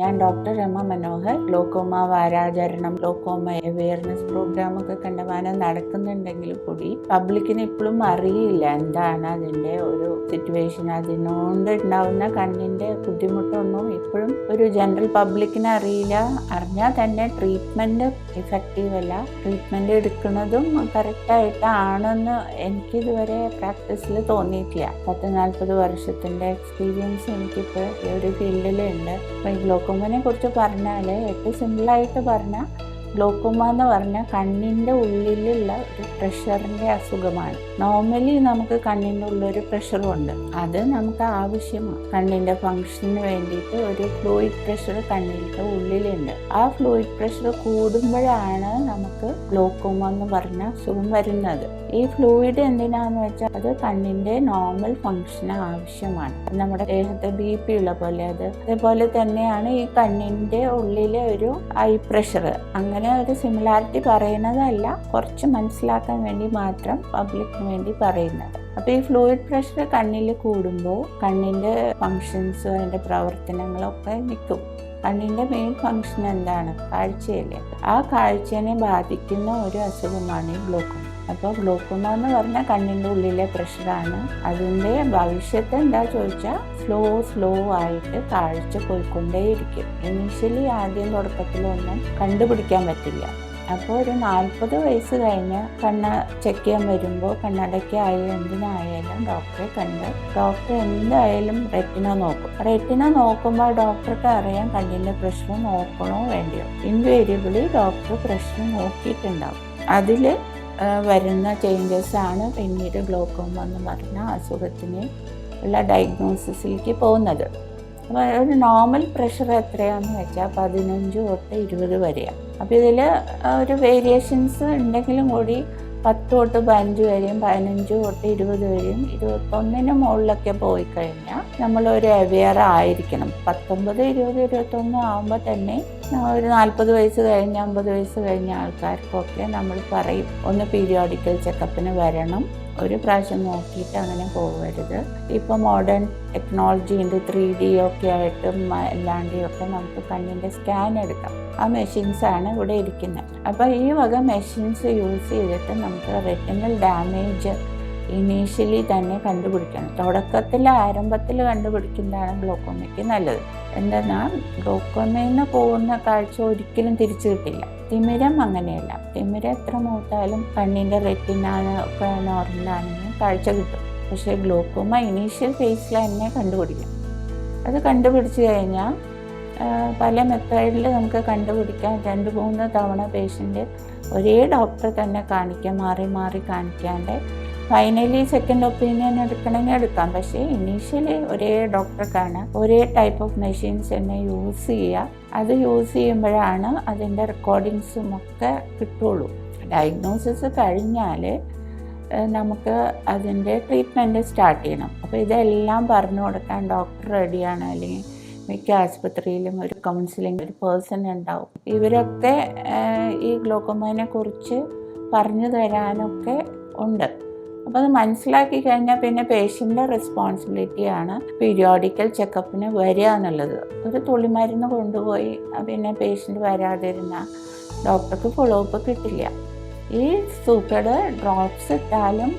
ഞാൻ doctor Rama Manohar. Glaucoma വാരാചരണം glaucoma awareness programme ഒക്കെ കണ്ടമാനം നടക്കുന്നുണ്ടെങ്കിൽ കൂടി പബ്ലിക്കിന് ഇപ്പോഴും അറിയില്ല എന്താണ് അതിന്റെ ഒരു സിറ്റുവേഷൻ അതിനോണ്ട് ഉണ്ടാവുന്ന കണ്ണിന്റെ ബുദ്ധിമുട്ടൊന്നും ഇപ്പോഴും ഒരു ജനറൽ പബ്ലിക്കിന് അറിയില്ല. അറിഞ്ഞാൽ തന്നെ ട്രീറ്റ്മെന്റ് ഇഫക്റ്റീവ് അല്ല. ട്രീറ്റ്മെന്റ് എടുക്കുന്നതും കറക്റ്റായിട്ടാണെന്ന് എനിക്കിതുവരെ പ്രാക്ടീസിൽ തോന്നിയിട്ടില്ല. പത്ത് നാൽപ്പത് വർഷത്തിന്റെ എക്സ്പീരിയൻസ് എനിക്കിപ്പോൾ ഒരു ഫീൽഡിലുണ്ട് അപ്പോൾ ഈ ഗ്ലോക്കോമനെ കുറിച്ച് പറഞ്ഞാൽ ഏറ്റവും സിമ്പിളായിട്ട് പറഞ്ഞാൽ ഗ്ലോക്കോമ എന്ന് പറഞ്ഞാൽ കണ്ണിന്റെ ഉള്ളിലുള്ള ഒരു പ്രഷറിന്റെ അസുഖമാണ്. നോർമലി നമുക്ക് കണ്ണിന്റെ ഉള്ളൊരു പ്രഷറുണ്ട്. അത് നമുക്ക് ആവശ്യമാണ്. കണ്ണിന്റെ ഫങ്ഷന് വേണ്ടിയിട്ട് ഒരു ഫ്ലൂയിഡ് പ്രഷർ കണ്ണിന്റെ ഉള്ളിലുണ്ട്. ആ ഫ്ലൂയിഡ് പ്രഷർ കൂടുമ്പോഴാണ് നമുക്ക് ഗ്ലോക്കോമ എന്ന് പറഞ്ഞ അസുഖം വരുന്നത്. ഈ ഫ്ലൂയിഡ് എന്തിനാന്ന് വെച്ചാൽ അത് കണ്ണിന്റെ നോർമൽ ഫങ്ഷന് ആവശ്യമാണ്. നമ്മുടെ ദേഹത്തെ ബി പി ഉള്ള പോലെ അത്. അതേപോലെ തന്നെയാണ് ഈ കണ്ണിന്റെ ഉള്ളിലെ ഒരു ഐ പ്രഷർ അങ്ങനെ ഒരു സിമിലാരിറ്റി പറയുന്നതല്ല. കുറച്ച് മനസ്സിലാക്കാൻ വേണ്ടി മാത്രം പബ്ലിക്കിന് വേണ്ടി പറയുന്നത്. അപ്പോൾ ഈ ഫ്ലൂയിഡ് പ്രഷർ കണ്ണിൽ കൂടുമ്പോൾ കണ്ണിന്റെ ഫങ്ഷൻസ് അതിന്റെ പ്രവർത്തനങ്ങളൊക്കെ നിൽക്കും. കണ്ണിന്റെ മെയിൻ ഫങ്ഷൻ എന്താണ്? കാഴ്ചയല്ലേ? ആ കാഴ്ചനെ ബാധിക്കുന്ന ഒരു അസുഖമാണ് ഈ ഗ്ലോക്കോമ അപ്പോൾ ഗ്ലോക്കോമ എന്ന് പറഞ്ഞാൽ കണ്ണിന്റെ ഉള്ളിലെ പ്രഷറാണ്. അതിന്റെ ഭവിഷ്യത്ത് എന്താ ചോദിച്ചാൽ സ്ലോ സ്ലോ ആയിട്ട് കാഴ്ച പോയിക്കൊണ്ടേയിരിക്കും. ഇനീഷ്യലി ആദ്യം തുടക്കത്തിലൊന്നും കണ്ടുപിടിക്കാൻ പറ്റില്ല. അപ്പോൾ ഒരു നാൽപ്പത് വയസ്സ് കഴിഞ്ഞ് കണ്ണ് ചെക്ക് ചെയ്യാൻ വരുമ്പോൾ കണ്ണടയ്ക്കായാലും എന്തിനായാലും ഡോക്ടറെ കണ്ട് ഡോക്ടർ എന്തായാലും റെറ്റിന നോക്കും. റെറ്റിന നോക്കുമ്പോൾ ഡോക്ടർക്ക് അറിയാം കണ്ണിന്റെ പ്രശ്നം നോക്കണോ വേണ്ടിയോ. ഇൻവേരിയബിളി ഡോക്ടർ പ്രശ്നം നോക്കിയിട്ടുണ്ടാവും. അതിൽ വരുന്ന ചേഞ്ചസ് ആണ് പിന്നീട് ഗ്ലോക്കോം എന്ന് പറഞ്ഞ അസുഖത്തിന് ഉള്ള ഡയഗ്നോസിസിലേക്ക് പോകുന്നത്. അപ്പോൾ ഒരു നോർമൽ പ്രഷർ എത്രയാണെന്ന് വെച്ചാൽ പതിനഞ്ച് തൊട്ട് ഇരുപത് വരെയാണ് അപ്പോൾ ഇതിൽ ഒരു വേരിയേഷൻസ് ഉണ്ടെങ്കിലും കൂടി പത്ത് തൊട്ട് പതിനഞ്ച് വരെയും പതിനഞ്ച് തൊട്ട് ഇരുപത് വരെയും ഇരുപത്തൊന്നിന് മുകളിലൊക്കെ പോയി കഴിഞ്ഞാൽ നമ്മളൊരു അവെയർ ആയിരിക്കണം. പത്തൊമ്പത് ഇരുപത് ഇരുപത്തൊന്ന് ആകുമ്പോൾ തന്നെ ഒരു നാൽപ്പത് വയസ്സ് കഴിഞ്ഞ അമ്പത് വയസ്സ് കഴിഞ്ഞ ആൾക്കാർക്കൊക്കെ നമ്മൾ പറയും ഒന്ന് പീരിയോഡിക്കൽ ചെക്കപ്പിന് വരണം. ഒരു പ്രാവശ്യം നോക്കിയിട്ട് അങ്ങനെ പോകരുത് ഇപ്പോൾ മോഡേൺ ടെക്നോളജി ഉണ്ട് ത്രീ ഡി ഒക്കെ ആയിട്ടും അല്ലാണ്ടും ഒക്കെ നമുക്ക് കണ്ണിന്റെ സ്കാൻ എടുക്കാം. ആ മെഷീൻസാണ് ഇവിടെ ഇരിക്കുന്നത്. അപ്പോൾ ഈ വക മെഷീൻസ് യൂസ് ചെയ്തിട്ട് നമുക്ക് റെറ്റിനൽ ഡാമേജ് ഇനീഷ്യലി തന്നെ കണ്ടുപിടിക്കണം. തുടക്കത്തിൽ ആരംഭത്തിൽ കണ്ടുപിടിക്കുന്നതാണ് ഗ്ലോക്കോമയ്ക്ക് നല്ലത്. എന്തെന്നാൽ ഗ്ലോക്കോമയിൽ പോകുന്ന കാഴ്ച ഒരിക്കലും തിരിച്ചു കിട്ടില്ല. തിമിരം അങ്ങനെയല്ല. തിമിരം എത്ര മൂത്താലും കണ്ണിന്റെ റെറ്റിനാണ് ഒക്കെ നോർമലാണെങ്കിൽ കാഴ്ച കിട്ടും. പക്ഷേ ഗ്ലോക്കോമ ഇനീഷ്യൽ ഫേസിൽ തന്നെ കണ്ടുപിടിക്കും. അത് കണ്ടുപിടിച്ച് കഴിഞ്ഞാൽ പല മെത്തേഡിൽ നമുക്ക് കണ്ടുപിടിക്കാം. രണ്ട് മൂന്ന് തവണ പേഷ്യന്റ് ഒരേ ഡോക്ടറെ തന്നെ കാണിക്കാം. മാറി മാറി കാണിക്കാണ്ട് ഫൈനലി സെക്കൻഡ് ഒപ്പീനിയൻ എടുക്കണമെങ്കിൽ എടുക്കാം. പക്ഷേ ഇനീഷ്യലി ഒരേ ഡോക്ടർക്കാണ് ഒരേ ടൈപ്പ് ഓഫ് മെഷീൻസ് തന്നെ യൂസ് ചെയ്യുക അത് യൂസ് ചെയ്യുമ്പോഴാണ് അതിന്റെ റെക്കോർഡിങ്സും ഒക്കെ കിട്ടുള്ളൂ. ഡയഗ്നോസിസ് കഴിഞ്ഞാൽ നമുക്ക് അതിന്റെ ട്രീറ്റ്മെന്റ് സ്റ്റാർട്ട് ചെയ്യണം. അപ്പോൾ ഇതെല്ലാം പറഞ്ഞു കൊടുക്കാൻ ഡോക്ടർ റെഡിയാണ് അല്ലെങ്കിൽ മിക്ക ആശുപത്രിയിലും ഒരു കൗൺസിലിംഗ് ഒരു പേഴ്സൺ ഉണ്ടാവും. ഇവരൊക്കെ ഈ ഗ്ലോക്കോമയെ കുറിച്ച് പറഞ്ഞു തരാനൊക്കെ ഉണ്ട്. അപ്പോൾ അത് മനസ്സിലാക്കി കഴിഞ്ഞാൽ പിന്നെ പേഷ്യന്റെ റെസ്പോൺസിബിലിറ്റിയാണ് പീരിയോഡിക്കൽ ചെക്കപ്പിന് വരിക എന്നുള്ളത്. ഒരു തുള്ളിമരുന്ന് കൊണ്ടുപോയി പിന്നെ പേഷ്യന്റ് വരാതിരുന്ന ഡോക്ടർക്ക് ഫോളോ അപ്പ് കിട്ടില്ല. ഈ സൂക്കട് ഡ്രോപ്സ് ഇട്ടാലും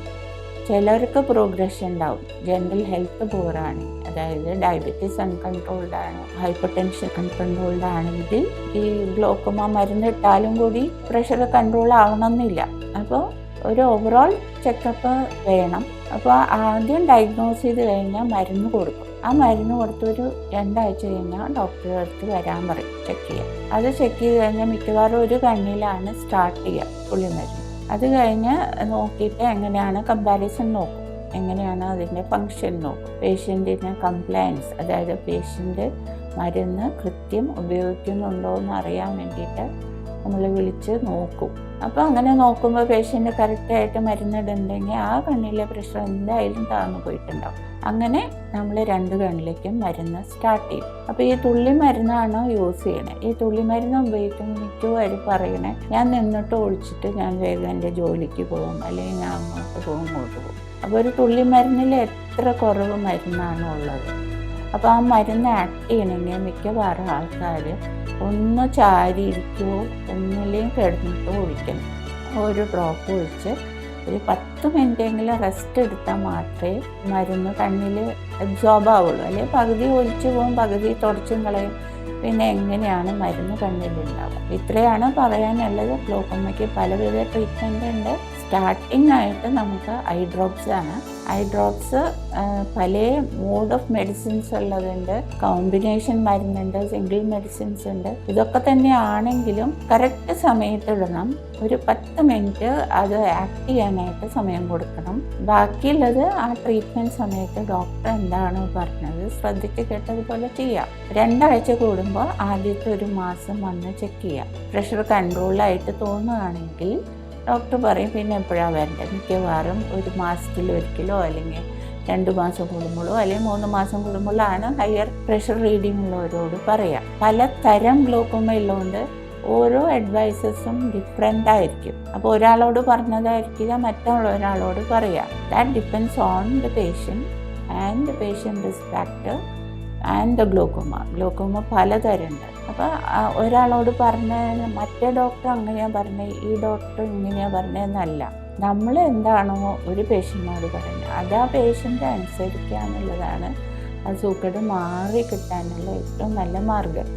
ചിലർക്ക് പ്രോഗ്രഷൻ ഉണ്ടാവും. ജനറൽ ഹെൽത്ത് പൂറാണ് അതായത് ഡയബറ്റീസ് അൺകൺട്രോൾഡ് ആണ് ഹൈപ്പർ ടെൻഷൻ അൺകൺട്രോൾഡ് ആണെങ്കിൽ ഈ ഗ്ലോക്കോമ മരുന്ന് ഇട്ടാലും കൂടി പ്രഷർ കൺട്രോൾ ആവണമെന്നില്ല. അപ്പോൾ ഒരു ഓവറോൾ ചെക്കപ്പ് വേണം. അപ്പോൾ ആദ്യം ഡയഗ്നോസ് ചെയ്ത് കഴിഞ്ഞാൽ മരുന്ന് കൊടുക്കും. ആ മരുന്ന് കൊടുത്തൊരു രണ്ടാഴ്ച കഴിഞ്ഞാൽ ഡോക്ടറുടെ അടുത്ത് വരാൻ പറയും ചെക്ക് ചെയ്യാം അത് ചെക്ക് ചെയ്ത് കഴിഞ്ഞാൽ മിക്കവാറും ഒരു കണ്ണിലാണ് സ്റ്റാർട്ട് ചെയ്യുക പുള്ളിമരുന്ന് അത് കഴിഞ്ഞ് നോക്കിയിട്ട് എങ്ങനെയാണ് കമ്പാരിസൺ നോക്കും. എങ്ങനെയാണ് അതിന്റെ ഫങ്ഷൻ നോക്കും. പേഷ്യന്റിന് കംപ്ലയൻസ് അതായത് പേഷ്യന്റ് മരുന്ന് കൃത്യം ഉപയോഗിക്കുന്നുണ്ടോ എന്ന് അറിയാൻ വേണ്ടിയിട്ട് നമ്മൾ വിളിച്ച് നോക്കും. അപ്പോൾ അങ്ങനെ നോക്കുമ്പോൾ പേഷ്യന്റ് കറക്റ്റായിട്ട് മരുന്നിടുന്നുണ്ടെങ്കിൽ ആ കണ്ണിലെ പ്രഷർ എന്തായാലും താഴ്ന്നു പോയിട്ടുണ്ടാവും. അങ്ങനെ നമ്മൾ രണ്ട് കണ്ണിലേക്കും മരുന്ന് സ്റ്റാർട്ട് ചെയ്യും. അപ്പോൾ ഈ തുള്ളി മരുന്നാണ് യൂസ് ചെയ്യണേ? ഈ തുള്ളി മരുന്ന് ഉപയോഗിക്കുമ്പോൾ മിക്കവാറും പറയണേ ഞാൻ നിന്നിട്ട് ഒഴിച്ചിട്ട് ഞാൻ വേഗം എന്റെ ജോലിക്ക് പോകും അല്ലെങ്കിൽ ഞാൻ അങ്ങോട്ട് പോകും ഇങ്ങോട്ട് പോകും. അപ്പോൾ ഒരു തുള്ളി മരുന്നിൽ എത്ര കുറവ് മരുന്നാണ് ഉള്ളത്? അപ്പോൾ ആ മരുന്ന് ആക്ട് ചെയ്യണമെങ്കിൽ മിക്കവാറും ആൾക്കാർ ഒന്ന് ചാരി ഇരിക്കുമോ ഒന്നിലേയും കിടന്നിട്ട് ഒഴിക്കണം ഒരു ഡ്രോപ്പ് ഒഴിച്ച് ഒരു പത്ത് മിനിറ്റെങ്കിലും റെസ്റ്റ് എടുത്താൽ മാത്രമേ മരുന്ന് കണ്ണിൽ അബ്സോർബ് ആവുള്ളൂ. അല്ലെങ്കിൽ പകുതി ഒലിച്ചു പോകും പകുതി തുടച്ചും കളയും. പിന്നെ എങ്ങനെയാണ് മരുന്ന് കണ്ണിലുണ്ടാവുക? ഇത്രയാണ് പറയാനുള്ളത്. ഗ്ലോക്കോമയ്ക്ക് പലവിധ ട്രീറ്റ്മെന്റ് ഉണ്ട്. സ്റ്റാർട്ടിംഗ് ആയിട്ട് നമുക്ക് ഐ ഡ്രോപ്സ് ആണ്. ഐ ഡ്രോപ്സ് പല മോഡ് ഓഫ് മെഡിസിൻസ് ഉള്ളതുണ്ട്. കോമ്പിനേഷൻ മരുന്നുണ്ട് സിംഗിൾ മെഡിസിൻസ് ഉണ്ട്. ഇതൊക്കെ തന്നെ ആണെങ്കിലും കറക്റ്റ് സമയത്ത് ഇടണം. ഒരു പത്ത് മിനിറ്റ് അത് ആക്ട് ചെയ്യാനായിട്ട് സമയം കൊടുക്കണം. ബാക്കിയുള്ളത് ആ ട്രീറ്റ്മെന്റ് സമയത്ത് ഡോക്ടർ എന്താണോ പറഞ്ഞത് ശ്രദ്ധിച്ച് കേട്ടതുപോലെ ചെയ്യാം. രണ്ടാഴ്ച കൂടുമ്പോൾ ആദ്യത്തെ ഒരു മാസം വന്ന് ചെക്ക് ചെയ്യാം. പ്രഷർ കൺട്രോളായിട്ട് തോന്നുകയാണെങ്കിൽ ഡോക്ടർ പറയും പിന്നെ എപ്പോഴാണ് വരേണ്ടത് മിക്കവാറും ഒരു മാസത്തിൽ ഒരിക്കലോ അല്ലെങ്കിൽ രണ്ട് മാസം കൂടുമ്പോഴോ അല്ലെങ്കിൽ മൂന്ന് മാസം കൂടുമ്പോഴാണ് ഹയർ പ്രഷർ റീഡിംഗ് ഉള്ളവരോട് പറയാം. പലതരം ഗ്ലോക്കോമ ഉള്ളതുകൊണ്ട് ഓരോ അഡ്വൈസസും ഡിഫറെന്റ് ആയിരിക്കും. അപ്പോൾ ഒരാളോട് പറഞ്ഞതായിരിക്കില്ല മറ്റുള്ള ഒരാളോട് പറയാം. That depends on the patient and the patient risk factor and glaucoma glaucoma പലതരമുണ്ട്. അപ്പോൾ ഒരാളോട് പറഞ്ഞ മറ്റേ ഡോക്ടർ അങ്ങനെയാണ് പറഞ്ഞത് ഈ ഡോക്ടർ ഇങ്ങനെയാണ് പറഞ്ഞതെന്നല്ല നമ്മൾ എന്താണോ ഒരു പേഷ്യന്റിനോട് പറയുന്നത്. അത് ആ പേഷ്യന്റ് അനുസരിക്കുക എന്നുള്ളതാണ് സൂക്കേട് മാറി കിട്ടാനുള്ള ഏറ്റവും നല്ല മാർഗം